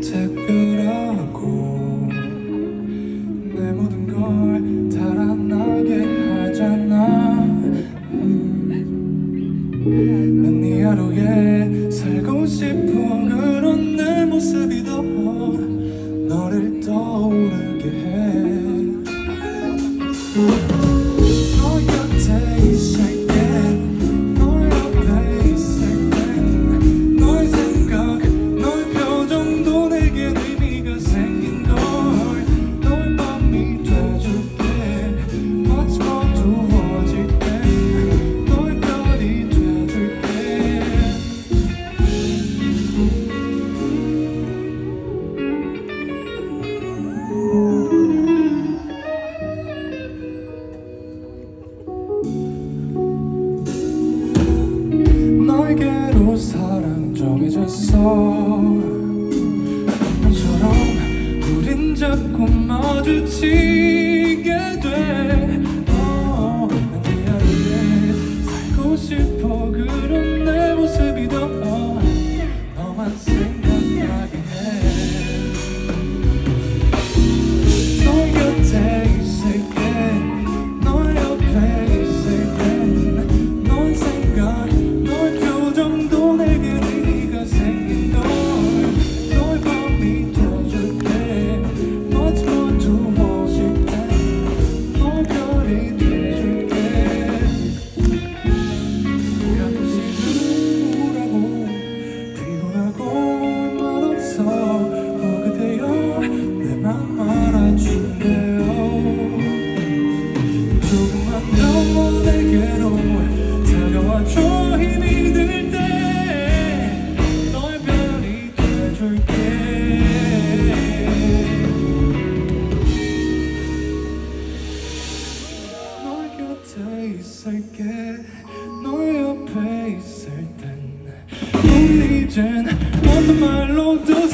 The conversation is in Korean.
특별하고 내 모든 걸 달아나게 하잖아. 음. 난네 하루에 살고 싶어. 그런 내 모습이 더 너를 떠오르게 해 너처럼 우린 자꾸 마주치게 돼 조금만 더 내게로 다가와줘 힘이 들 때. 너의 별이 돼줄게. 너 곁에 있을게. 너 옆에 있을 땐. 우리 이젠 어떤 말로도